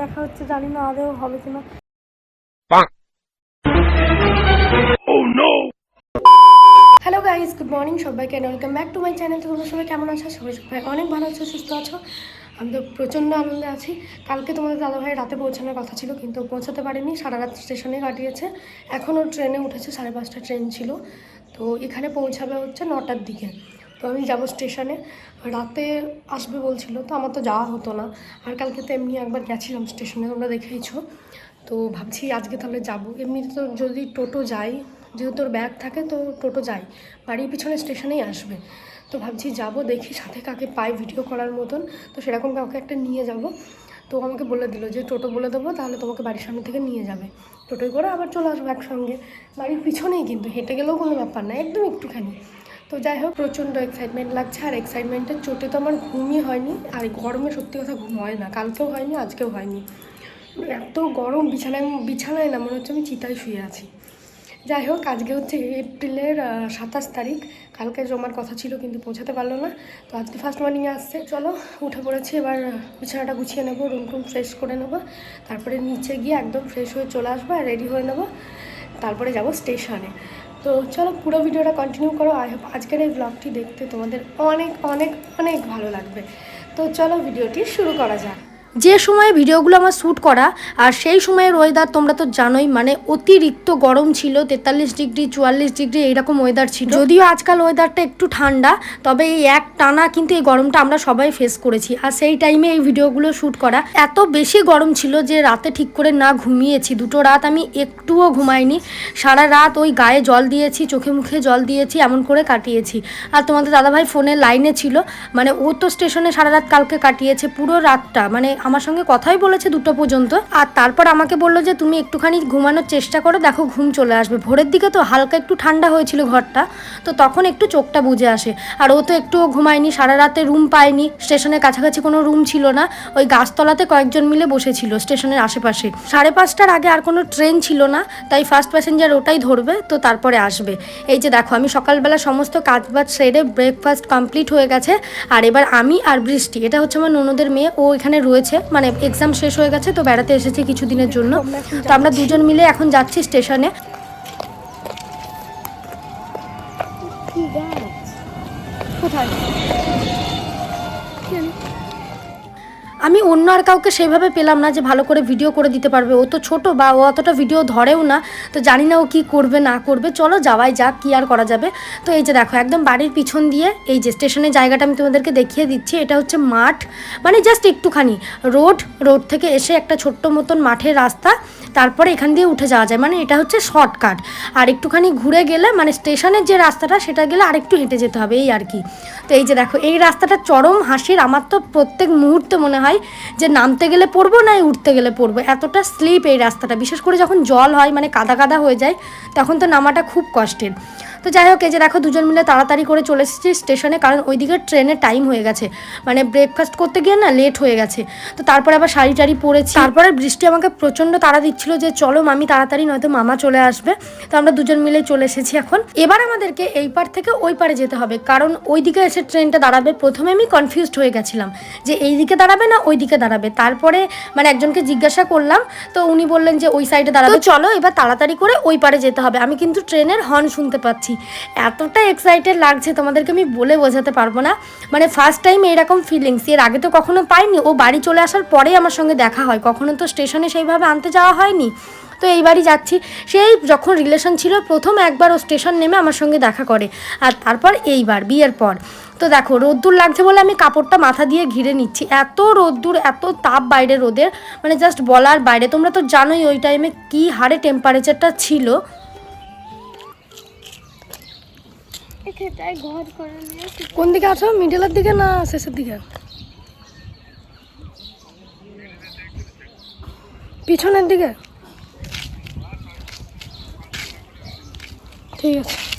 দেখা হচ্ছে জানি না আদৌ হবে কিনা। হ্যালো গাইস গুড মর্নিং সবাইকে welcome back to my channel তোমরা সবাই কেমন আছো? সবাই সবাই অনেক ভালো আছো সুস্থ আছো। আমি তো প্রচণ্ড আনন্দে আছি। কালকে তোমাদের দাদাভাই রাতে পৌঁছানোর কথা ছিল কিন্তু পৌঁছাতে পারেনি। সারা রাত স্টেশনে কাটিয়েছে। এখনও ট্রেনে উঠেছে সাড়ে পাঁচটা ট্রেন ছিল। তো এখানে পৌঁছাবে হচ্ছে নটার দিকে। তো আমি যাব স্টেশনে। রাতে আসবে বলছিল, তো আমার তো যাওয়া হতো না। আর কালকে তো এমনি একবার গেছিলাম স্টেশনে, তোমরা দেখেইছো। তো ভাবছি আজকে তাহলে যাব। এমনিতে তো যদি টোটো যাই, যেহেতু তোর ব্যাগ থাকে, তো টোটো যাই। বাড়ির পিছনে স্টেশনেই আসবে। তো ভাবছি যাব, দেখি সাথে কাকে পাই ভিডিও করার মতন। তো সেরকম কাউকে একটা নিয়ে যাব। তো আমাকে বলে দিল যে, টোটো বলে দেবো, তাহলে তোমাকে বাড়ির সামনে থেকে নিয়ে যাবে। টোটোয় করে আবার চলে আসব একসঙ্গে। বাড়ির পিছনেই কিন্তু, হেঁটে গেলেও কোনো ব্যাপার না, একদম একটুখানি। তো যাই হোক, প্রচণ্ড এক্সাইটমেন্ট লাগছে আর এক্সাইটমেন্টের চোটে তো আমার ঘুমই হয়নি। আর গরমে সত্যি কথা ঘুম হয় না, কালকেও হয়নি, আজকেও হয়নি। এত গরম, বিছানায় বিছানায় না, মনে হচ্ছে আমি চিতায় শুয়ে আছি। যাই হোক, আজকে হচ্ছে এপ্রিলের সাতাশ তারিখ। কালকে জমার কথা ছিল, কিন্তু পৌঁছাতে পারল না। তো আজকে ফার্স্ট মর্নিংয়ে আসছে। চলো, উঠে পড়েছি, এবার বিছানাটা গুছিয়ে নেব রুম টুম ফ্রেশ করে নেব। তারপরে নিচে গিয়ে একদম ফ্রেশ হয়ে চলে আসব আর রেডি হয়ে নেব। তারপরে যাব স্টেশনে তো চলো পুরো ভিডিওটা কন্টিনিউ করো। আজকের এই ব্লগটি দেখতে তোমাদের অনেক অনেক অনেক ভালো লাগবে। তো চলো ভিডিওটি শুরু করা যাক। যে সময়ে ভিডিওগুলো আমার শ্যুট করা আর সেই সময়ের ওয়েদার তোমরা তো জানোই মানে অতিরিক্ত গরম ছিল, তেতাল্লিশ ডিগ্রি, চুয়াল্লিশ ডিগ্রি, এইরকম ওয়েদার ছিল। যদিও আজকাল ওয়েদারটা একটু ঠান্ডা, তবে এই এক টানা কিন্তু এই গরমটা আমরা সবাই ফেস করেছি। আর সেই টাইমে এই ভিডিওগুলো শ্যুট করা। এত বেশি গরম ছিল যে রাতে ঠিক করে না ঘুমিয়েছি। দুটো রাত আমি একটুও ঘুমাইনি। সারা রাত ওই গায়ে জল দিয়েছি, চোখে মুখে জল দিয়েছি, এমন করে কাটিয়েছি। আর তোমাদের দাদাভাই ফোনে লাইনে ছিল মানে ও তো স্টেশনে সারা রাত কালকে কাটিয়েছে, পুরো রাতটা মানে আমার সঙ্গে কথাই বলেছে দুটো পর্যন্ত। আর তারপর আমাকে বলল যে, তুমি একটুখানি ঘুমানোর চেষ্টা করো, দেখো ঘুম চলে আসবে। ভোরের দিকে তো হালকা একটু ঠান্ডা হয়েছিল ঘরটা, তো তখন একটু চোখটা বুঝে আসে। আর ও তো একটুও ঘুমায়নি, সারা রাতে রুম পায়নি, স্টেশনের কাছাকাছি কোনো রুম ছিল না। ওই গাছতলাতে কয়েকজন মিলে বসেছিল স্টেশনের আশেপাশে। সাড়ে পাঁচটার আগে আর কোনো ট্রেন ছিল না, তাই ফার্স্ট প্যাসেঞ্জার ওটাই ধরবে, তো তারপরে আসবে। এই যে দেখো, আমি সকালবেলা সমস্ত কাজ বাজ সেরে ব্রেকফাস্ট কমপ্লিট হয়ে গেছে। আর এবার আমি আর বৃষ্টি, এটা হচ্ছে আমার ননদের মেয়ে, ও এখানে রয়েছে। মানে এক্সাম শেষ হয়ে গেছে, তো বেড়াতে এসেছে কিছুদিনের জন্য। তো আমরা দুজন মিলে এখন যাচ্ছি স্টেশনে কোথায়? আমি অন্য আর কাউকে সেইভাবে পেলাম না যে ভালো করে ভিডিও করে দিতে পারবে। ও তো ছোট বা ও অতটা ভিডিও ধরেও না, তো জানি না ও কী করবে, না করবে। চলো যাওয়াই যাক, কী আর করা যাবে। তো এই যে দেখো, একদম বাড়ির পিছন দিয়ে এই যে স্টেশনের জায়গাটা আমি তোমাদেরকে দেখিয়ে দিচ্ছি, এটা হচ্ছে মাঠ। মানে জাস্ট একটুখানি রোড রোড থেকে এসে একটা ছোট্ট মতন মাঠের রাস্তা, তারপরে এখান দিয়ে উঠে যাওয়া যায়। মানে এটা হচ্ছে শর্টকাট আর একটুখানি ঘুরে গেলে মানে স্টেশনের যে রাস্তাটা, সেটা গেলে আরেকটু হেঁটে যেতে হবে, এই আর কি। তো এই যে দেখো, এই রাস্তাটা চরম হাসির, আমার তো প্রত্যেক মুহূর্তে মনে হয় যে নামতে গেলে পড়ব না উঠতে গেলে পড়ব। এতটা স্লিপ এই রাস্তাটা। বিশেষ করে যখন জল হয় মানে কাদা কাদা হয়ে যায়, তখন তো নামাটা খুব কষ্টের। তো যাই হোক এই যে দেখো দুজন মিলে তাড়াতাড়ি করে চলে এসেছি স্টেশনে কারণ ওইদিকে ট্রেনের টাইম হয়ে গেছে। মানে ব্রেকফাস্ট করতে গিয়ে না লেট হয়ে গেছে। তো তারপরে আবার শাড়ি টাড়ি পরেছি। তারপরে বৃষ্টি আমাকে প্রচণ্ড তাড়া দিচ্ছিল যে চলো মামি তাড়াতাড়ি নয়তো মামা চলে আসবে। তো আমরা দুজন মিলে চলে এসেছি এখন। এবার আমাদেরকে এই পার থেকে ওই পারে যেতে হবে কারণ ওই দিকে এসে ট্রেনটা দাঁড়াবে। প্রথমে আমি কনফিউজড হয়ে গেছিলাম যে এই দিকে দাঁড়াবে না ওই দিকে দাঁড়াবে। তারপরে মানে একজনকে জিজ্ঞাসা করলাম তো উনি বললেন যে ওই সাইডে দাঁড়াবে। চলো এবার তাড়াতাড়ি করে ওই পারে যেতে হবে। আমি কিন্তু ট্রেনের হর্ন শুনতে পাচ্ছি। এতটা এক্সাইটেড লাগছে, তোমাদেরকে আমি বলে বোঝাতে পারব না। মানে ফার্স্ট টাইম এরকম ফিলিংস এর আগে তো কখনো পাইনি। ও বাড়ি চলে আসার পরেই আমার সঙ্গে দেখা হয়। কখনো তো স্টেশনে সেইভাবে আনতে যাওয়া হয়নি। তো এইবারই যাচ্ছি। সেই যখন রিলেশন ছিল, প্রথম একবার ও স্টেশন নেমে আমার সঙ্গে দেখা করে। আর তারপর এইবার, বিয়ের পর। তো দেখো, রোদ্দুর লাগছে বলে আমি কাপড়টা মাথা দিয়ে ঘিরে নিচ্ছি। এত রোদ্দুর, এত তাপ বাইরে রোদের। মানে জাস্ট বলার বাইরে। তোমরা তো জানোই ওই টাইমে কী হারে টেম্পারেচারটা ছিল। এখানটায় ঘর করে নিয়ে কোন দিকে আছো? মিডলের দিকে না শেষের দিকে? পিছনের দিকে? ঠিক আছে।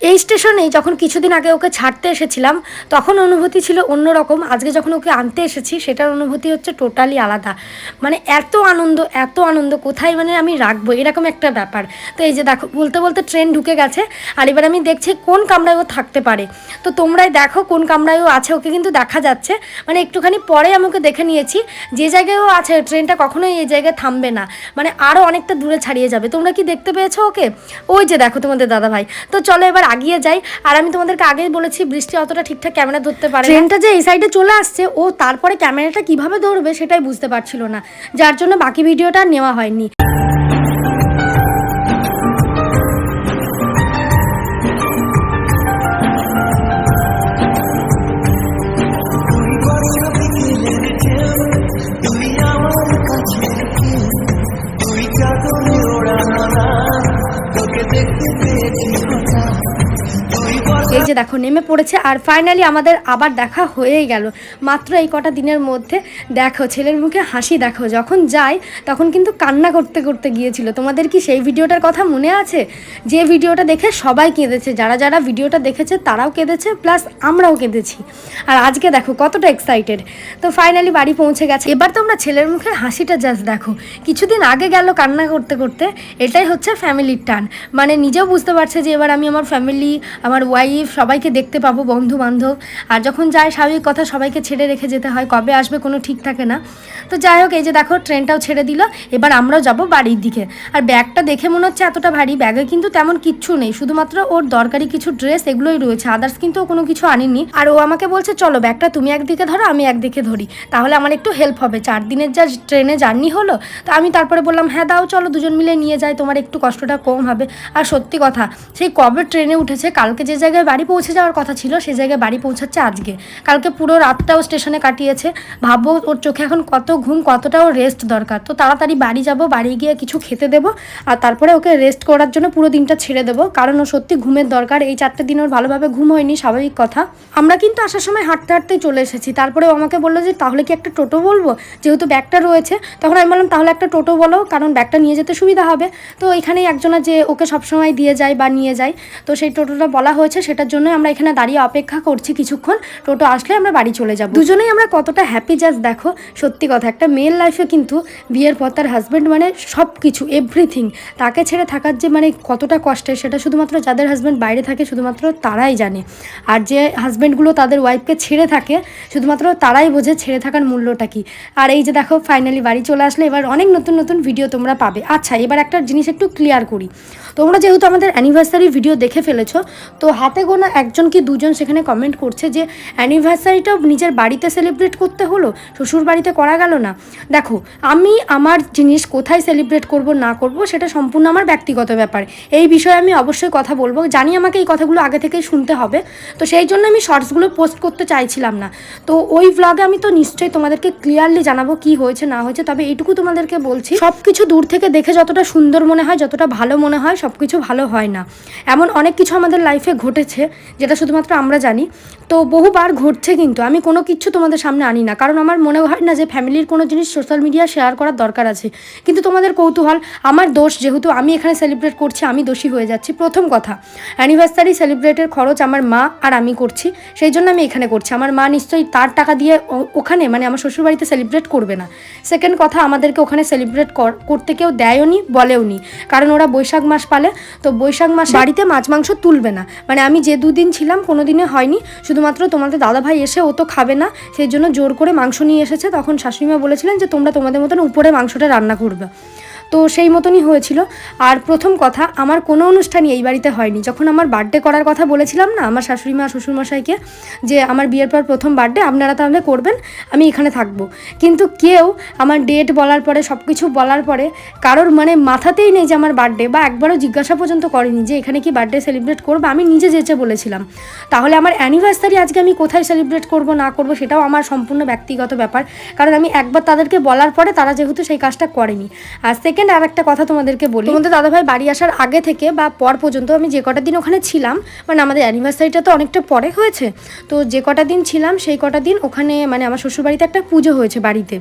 এই স্টেশনেই যখন কিছুদিন আগে ওকে ছাড়তে এসেছিলাম, তখন অনুভূতি ছিল অন্যরকম। আজকে যখন ওকে আনতে এসেছি, সেটার অনুভূতি হচ্ছে টোটালি আলাদা। মানে এত আনন্দ এত আনন্দ, কোথায় মানে আমি রাখব? এরকম একটা ব্যাপার। তো এই যে দেখো, বলতে বলতে ট্রেন ঢুকে গেছে, আর এবার আমি দেখছি কোন কামরায় ও থাকতে পারে। তো তোমরাই দেখো কোন কামরায় ও আছে, ওকে কিন্তু দেখা যাচ্ছে। মানে একটুখানি পরে আমি ওকে দেখে নিয়েছি, যে জায়গায় ও আছে, ট্রেনটা কখনোই এই জায়গায় থামবে না। মানে আরও অনেকটা দূরে ছাড়িয়ে যাবে। তোমরা কি দেখতে পেয়েছ ওকে? ওই যে দেখো তোমাদের দাদা ভাই তো চলো এবার আগিয়ে যাই। আর আমি তোমাদেরকে আগেই বলেছি, বৃষ্টি অতটা ঠিকঠাক ক্যামেরা ধরতে পারে ট্রেনটা যে এই সাইডে চলে আসছে, ও তারপরে ক্যামেরাটা কীভাবে ধরবে সেটাই বুঝতে পারছিল না। যার জন্য বাকি ভিডিওটা নেওয়া হয়নি। দেখো, নেমে পড়েছে আর ফাইনালি আমাদের আবার দেখা হয়েই গেল। মাত্র এই কটা দিনের মধ্যে দেখো, ছেলের মুখে হাসি দেখো, যখন যায় তখন কিন্তু কান্না করতে করতে গিয়েছিল। তোমাদের কি সেই ভিডিওটার কথা মনে আছে? যে ভিডিওটা দেখে সবাই কেঁদেছে, যারা যারা ভিডিওটা দেখেছে তারাও কেঁদেছে প্লাস আমরাও কেঁদেছি। আর আজকে দেখো, কতটা এক্সাইটেড তো ফাইনালি বাড়ি পৌঁছে গেছে। এবার তোমরা ছেলের মুখে হাসিটা জাস্ট দেখো। কিছুদিন আগে গেল কান্না করতে করতে, এটাই হচ্ছে ফ্যামিলির টান। মানে নিজেও বুঝতে পারছে যে এবার আমি আমার ফ্যামিলি আমার ওয়াইফ সবাইকে দেখতে পাবো বন্ধু বান্ধব আর যখন যায় স্বাভাবিক কথা, সবাইকে ছেড়ে রেখে যেতে হয়, কবে আসবে কোনো ঠিক থাকে না। তো যাই হোক, এই যে দেখো, ট্রেনটাও ছেড়ে দিল। এবার আমরাও যাব বাড়ির দিকে। আর ব্যাগটা দেখে মনে হচ্ছে এতটা ভারী। ব্যাগে কিন্তু তেমন কিচ্ছু নেই। শুধুমাত্র ওর দরকারি কিছু ড্রেস, এগুলোই রয়েছে। আদার্স কিন্তু কোনো কিছু আনেনি আর ও আমাকে বলছে, চলো, ব্যাগটা তুমি একদিকে ধরো, আমি একদিকে ধরি। তাহলে আমার একটু হেল্প হবে। চার দিনের যা ট্রেনে জার্নি হলো, তো আমি তারপরে বললাম হ্যাঁ দাও, চলো, দুজন মিলে নিয়ে যাই। তোমার একটু কষ্টটা কম হবে। আর সত্যি কথা, সেই কবে ট্রেনে উঠেছে, কালকে যে জায়গায় বাড়ি পৌঁছে যাওয়ার কথা ছিল সেই জায়গায় বাড়ি পৌঁছাচ্ছে আজকে। কালকে পুরো রাতটাও স্টেশনে কাটিয়েছে। ভাববো ওর চোখে এখন কত ঘুম কতটা ওর রেস্ট দরকার। তো তাড়াতাড়ি বাড়ি যাব, বাড়ি গিয়ে কিছু খেতে দেবো, আর তারপরে ওকে রেস্ট করার জন্য পুরো দিনটা ছেড়ে দেবো। কারণ ও সত্যি ঘুমের দরকার। এই চারটে দিন ওর ভালোভাবে ঘুম হয়নি, স্বাভাবিক কথা। আমরা কিন্তু আসার সময় হাঁটতে হাঁটতেই চলে এসেছি। তারপরে ও আমাকে বলল যে, তাহলে কি একটা টোটো বলব? যেহেতু ব্যাগটা রয়েছে, তখন আমি বললাম, তাহলে একটা টোটো বলো, কারণ ব্যাগটা নিয়ে যেতে সুবিধা হবে। তো এখানেই একজনা যে ওকে সবসময় দিয়ে যায় বা নিয়ে যায়, তো সেই টোটোটা বলা হয়েছে, সেটার জন্য আমরা এখানে দাঁড়িয়ে অপেক্ষা করছি কিছুক্ষণ। টোটো আসলে আমরা বাড়ি চলে যাব। দুজনেই আমরা কতটা হ্যাপি জাস্ট দেখো, সত্যি কথা। একটা মেয়ের লাইফে কিন্তু বিয়ের পর তার হাজব্যান্ড মানে সব কিছু এভরিথিং তাকে ছেড়ে থাকার যে মানে কতটা কষ্টের সেটা শুধুমাত্র যাদের হাজব্যান্ড বাইরে থাকে শুধুমাত্র তারাই জানে। আর যে হাজব্যান্ডগুলো তাদের ওয়াইফকে ছেড়ে থাকে, শুধুমাত্র তারাই বোঝে ছেড়ে থাকার মূল্যটা কি। আর এই যে দেখো ফাইনালি বাড়ি চলে আসলে এবার অনেক নতুন নতুন ভিডিও তোমরা পাবে। আচ্ছা এবার একটা জিনিস একটু ক্লিয়ার করি। তোমরা যেহেতু আমাদের অ্যানিভার্সারি ভিডিও দেখে ফেলেছো, তো হাতে গোনা একজন কি দুজন সেখানে কমেন্ট করছে যে অ্যানিভার্সারিটাও নিজের বাড়িতে সেলিব্রেট করতে হলো? শ্বশুর বাড়িতে করা গেল না। দেখো, আমি আমার জিনিস কোথায় সেলিব্রেট করব, না করব, সেটা সম্পূর্ণ আমার ব্যক্তিগত ব্যাপার। এই বিষয়ে আমি অবশ্যই কথা বলব। জানি আমাকে এই কথাগুলো আগে থেকেই শুনতে হবে। তো সেই জন্য আমি শর্টসগুলো পোস্ট করতে চাইছিলাম না। তো ওই ব্লগে আমি তো নিশ্চয়ই তোমাদেরকে ক্লিয়ারলি জানাব কি হয়েছে, না হয়েছে, তবে এইটুকু তোমাদেরকে বলছি সব কিছু দূর থেকে দেখে যতটা সুন্দর মনে হয়, যতটা ভালো মনে হয় সব কিছু ভালো হয় না। এমন অনেক কিছু আমাদের লাইফে ঘটেছে। যেটা শুধুমাত্র আমরা জানি। তো বহুবার ঘটছে কিন্তু আমি কোনো কিছু তোমাদের সামনে আনি না। কারণ আমার মনে হয় না যে ফ্যামিলির কোনো জিনিস সোশ্যাল মিডিয়া শেয়ার করার দরকার আছে। কিন্তু তোমাদের কৌতূহল আমার দোষ যেহেতু আমি এখানে সেলিব্রেট করছি আমি দোষী হয়ে যাচ্ছি। প্রথম কথা অ্যানিভার্সারি সেলিব্রেটের খরচ আমার মা আর আমি করছি। সেই জন্য আমি এখানে করছি। আমার মা নিশ্চয়ই তার টাকা দিয়ে ওখানে মানে আমার শ্বশুরবাড়িতে সেলিব্রেট করবে না। সেকেন্ড কথা আমাদেরকে ওখানে সেলিব্রেট করতে কেউ দেয়ও নি বলেও নি কারণ ওরা বৈশাখ মাস পালে তো বৈশাখ মাস বাড়িতে মাছ মাংস তুলবে না। মানে আমি যে দুদিন ছিলাম কোনো দিনে হয়নি। শুধুমাত্র তোমাদের দাদাভাই এসে ও তো খাবে না, সেই জন্য জোর করে মাংস নিয়ে এসেছে। তখন শাশুড়িমা বলেছিলেন যে, তোমরা তোমাদের মতন উপরে মাংসটা রান্না করবে। তো সেই মতনই হয়েছিল। আর প্রথম কথা, আমার কোনো অনুষ্ঠানই এই বাড়িতে হয়নি। যখন আমার বার্থডে করার কথা বলেছিলাম না, আমার শাশুড়ি মা শ্বশুরমশাইকে, যে আমার বিয়ের পর প্রথম বার্থডে আপনারা তাহলে করবেন, আমি এখানে থাকব। কিন্তু কেউ আমার ডেট বলার পরে সব কিছু বলার পরে, কারোর মানে মাথাতেই নেই যে আমার বার্থডে বা একবারও জিজ্ঞাসা পর্যন্ত করেনি যে এখানে কি বার্থডে সেলিব্রেট করব, আমি নিজে যেচে বলেছিলাম। তাহলে আমার অ্যানিভার্সারি আজকে আমি কোথায় সেলিব্রেট করব, না করব, সেটাও আমার সম্পূর্ণ ব্যক্তিগত ব্যাপার। কারণ আমি একবার তাদেরকে বলার পরে, তারা যেহেতু সেই কাজটা করেনি। আর সেকেন্ড সেকেন্ড আর একটা কথা তোমাদেরকে বলি। তোমাদের দাদাভাই বাড়ি আসার আগে থেকে বা পর পর্যন্ত আমি যে কটা দিন ওখানে ছিলাম মানে আমাদের অ্যানিভার্সারিটা তো অনেকটা পরে হয়েছে তো যে কটা দিন ছিলাম সেই কটা দিন ওখানে মানে আমার শ্বশুরবাড়িতে একটা পুজো হয়েছে বাড়িতে।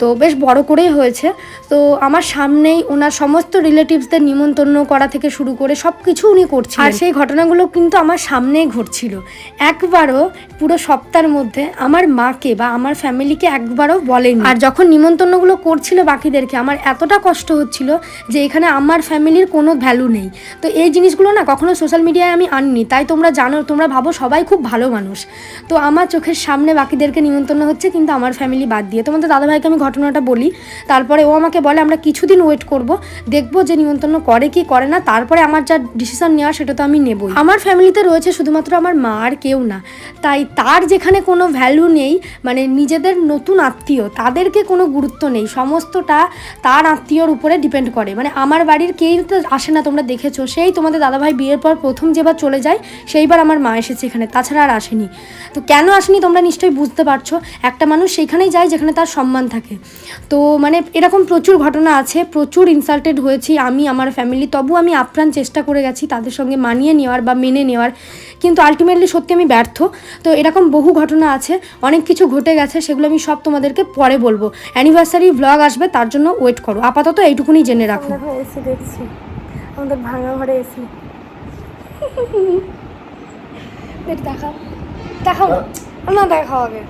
তো বেশ বড় করেই হয়েছে। তো আমার সামনেই ওনার সমস্ত রিলেটিভসদের নিমন্ত্রণ করা থেকে শুরু করে সব কিছু উনি করছিলেন। আর সেই ঘটনাগুলো কিন্তু আমার সামনেই ঘটছিল। একবারও পুরো সপ্তাহের মধ্যে আমার মাকে বা আমার ফ্যামিলিকে একবারও বলেনি। আর যখন নিমন্ত্রণগুলো করছিল বাকিদেরকে আমার এতটা কষ্ট হচ্ছিল যে এখানে আমার ফ্যামিলির কোনো ভ্যালু নেই। তো এই জিনিসগুলো না কখনো সোশ্যাল মিডিয়ায় আমি আনিনি। তাই তোমরা জানো, তোমরা ভাবো সবাই খুব ভালো মানুষ। তো আমার চোখের সামনে বাকিদেরকে নিমন্ত্রণ হচ্ছে, কিন্তু আমার ফ্যামিলি বাদ দিয়ে। তোমাদের দাদাভাইকে আমি ঘটনাটা বলি। তারপরে ও আমাকে বলে, আমরা কিছুদিন ওয়েট করব। দেখব যে নিমন্ত্রণ করে কি করে না। তারপরে আমার যা ডিসিশন নেওয়া সেটা তো আমি নেবই। আমার ফ্যামিলিতে রয়েছে শুধুমাত্র আমার মা আর কেউ না। তাই তার যেখানে কোনো ভ্যালু নেই মানে নিজেদের নতুন আত্মীয়, তাদেরকে কোনো গুরুত্ব নেই। সমস্তটা তার আত্মীয়র উপরে ডিপেন্ড করে। মানে আমার বাড়ির কেউ তো আসে না, তোমরা দেখেছ। সেই তোমাদের দাদাভাই বিয়ের পর প্রথম যেবার চলে যায়, সেইবার আমার মা এসেছে এখানে, তাছাড়া আর আসেনি। তো কেন আসেনি তোমরা নিশ্চয়ই বুঝতে পারছ। একটা মানুষ সেখানেই যায় যেখানে তার সম্মান থাকে। তো মানে এরকম প্রচুর ঘটনা আছে, প্রচুর ইনসাল্টেড হয়েছি আমি, আমার ফ্যামিলি তবু আমি আপ্রাণ চেষ্টা করে গেছি তাদের সঙ্গে মানিয়ে নেওয়ার বা মেনে নেওয়ার। কিন্তু আলটিমেটলি সত্যি আমি ব্যর্থ। তো এরকম বহু ঘটনা আছে অনেক কিছু ঘটে গেছে সেগুলো আমি সব তোমাদেরকে পরে বলব। অ্যানিভার্সারি ব্লগ আসবে তার জন্য ওয়েট করো। আপাতত এইটুকুনি জেনে রাখো। এসি দেখছি। আমাদের ভাঙা ঘরে এসি। দেখাও। দেখাও। না দেখাও আগে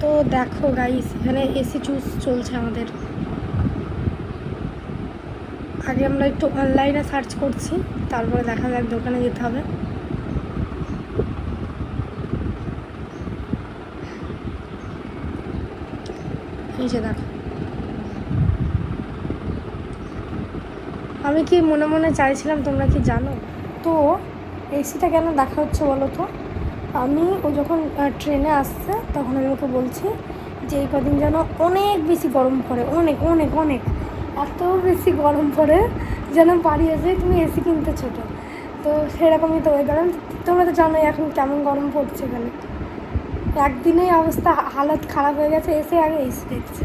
তো দেখো গাইস এখানে এসি চুজ চলছে আমাদের। আগে আমরা একটু অনলাইনে সার্চ করছি তারপরে দেখা যাক দোকানে যেতে হবে। যে দেখো আমি কি মনে মনে চাইছিলাম তোমরা কি জানো? তো এসিটা কেন দেখা হচ্ছে বলো তো? আমি ও যখন ট্রেনে আসছে, তখন আমি ওকে বলছি যে এই কদিন যেন অনেক বেশি গরম পড়ে, অনেক অনেক অনেক। এত বেশি গরম পড়ে যেন বাড়ি এসে তুমি এসি কিনতে ছোটো। তো সেরকমই তো ওয়েদার তোমরা তো জানোই এখন কেমন গরম পড়ছে এখানে। একদিনেই অবস্থা, হালত খারাপ হয়ে গেছে, এসে আগে এসে দেখছে।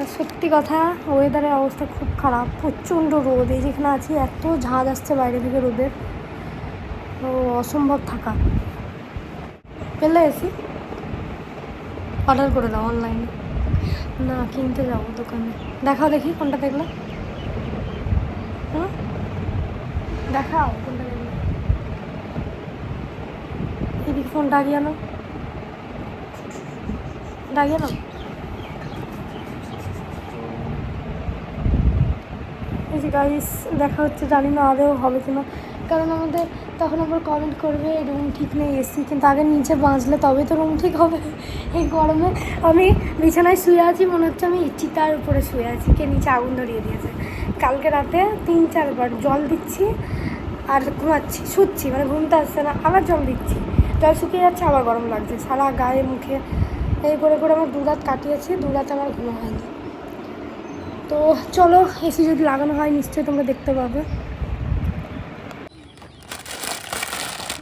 আর সত্যি কথা ওয়েদারের অবস্থা খুব খারাপ, প্রচণ্ড রোদ, এই যেখানে আছি, এত ঝাঁজ আসছে বাইরে থেকে রোদের। তো অসম্ভব থাকা। পেলে এসি অর্ডার করে দাও অনলাইনে না, কিনতে যাব দোকানে। দেখাও দেখি কোনটা দেখলে দেখাও। এদিকে ফোন ডাকিয়ে আনো। ডাকিয়ে আনো। এই যে গাইস দেখা হচ্ছে, জানি না আদৌ হবে কিনা। কারণ আমাদের তখন আবার কমেন্ট করবে রুম ঠিক নেই এসি কিন্তু আগে নিচে বাঁচলে তবে তো রুম ঠিক হবে। এই গরমে আমি বিছানায় শুয়ে আছি, মনে হচ্ছে আমি চিতার উপরে শুয়ে আছি, কে নিচে আগুন ধরিয়ে দিয়েছে। কালকে রাতে তিন চারবার জল দিচ্ছি আর ঘুমাচ্ছি, শুচ্ছি মানে ঘুমতে আসছে না, আবার জল দিচ্ছি। জল শুকিয়ে যাচ্ছে আবার গরম লাগছে। সারা গায়ে মুখে। এই করে করে আমার দু রাত কাটিয়েছি দু রাত আমার ঘুম হয়নি। তো চলো এসি যদি লাগানো হয় নিশ্চয়ই তোমরা দেখতে পাবে।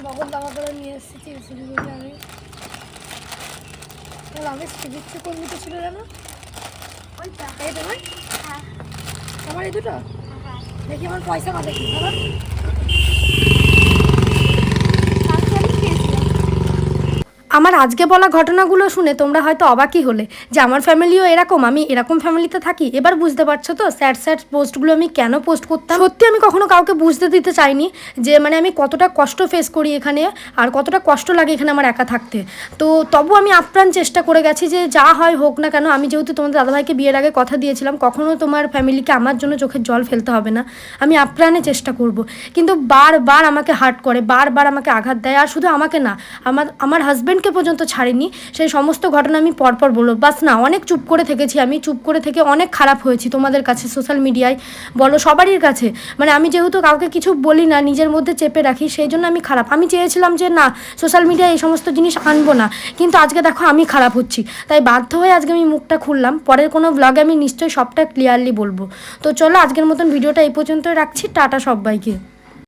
বগল দাবা করে নিয়ে এসেছি এসি দিতে আমি তাহলে আমি সুযোগটা কোন দিকে ছিল জানো? এই তোমার? হ্যাঁ। আমার এই দুটো? দেখি আমার পয়সা কত কি বলো কালকে আমি খেয়েছিলাম আমার আজকে বলা ঘটনাগুলো শুনে তোমরা হয়তো অবাকই হলে যে আমার ফ্যামিলিও এরকম, আমি এরকম ফ্যামিলিতে থাকি। এবার বুঝতে পারছ তো, স্যাড স্যাড পোস্টগুলো আমি কেন পোস্ট করতাম? সত্যি আমি কখনো কাউকে বুঝতে দিতে চাইনি যে মানে আমি কতটা কষ্ট ফেস করি এখানে আর কতটা কষ্ট লাগে এখানে আমার একা থাকতে। তো তবু আমি আপ্রাণ চেষ্টা করে গেছি যে, যা হয় হোক না কেন, আমি যেহেতু তোমাদের দাদাভাইকে বিয়ের আগে কথা দিয়েছিলাম, কখনো তোমার ফ্যামিলিকে আমার জন্য চোখের জল ফেলতে হবে না। আমি আপ্রাণে চেষ্টা করব। কিন্তু বারবার আমাকে হার্ট করে, বারবার আমাকে আঘাত দেয়। আর শুধু আমাকে না, আমার আমার হাজব্যান্ডকে পর্যন্ত ছাড়েনি। সেই সমস্ত ঘটনা আমি পরপর বলব। বাস না, অনেক চুপ করে থেকেছি আমি। চুপ করে থেকে অনেক খারাপ হয়েছি তোমাদের কাছে সোশ্যাল মিডিয়ায় বলো সবারই কাছে। মানে আমি যেহেতু কাউকে কিছু বলি না, নিজের মধ্যে চেপে রাখি, সেই জন্য আমি খারাপ। আমি চেয়েছিলাম যে না সোশ্যাল মিডিয়ায় এই সমস্ত জিনিস আনব না। কিন্তু আজকে দেখো আমি খারাপ হচ্ছি। তাই বাধ্য হয়ে আজকে আমি মুখটা খুললাম। পরের কোনো ব্লগে আমি নিশ্চয়ই সবটা ক্লিয়ারলি বলব। তো চলো আজকের মতন ভিডিওটা এই পর্যন্ত রাখছি। টাটা সবাইকে।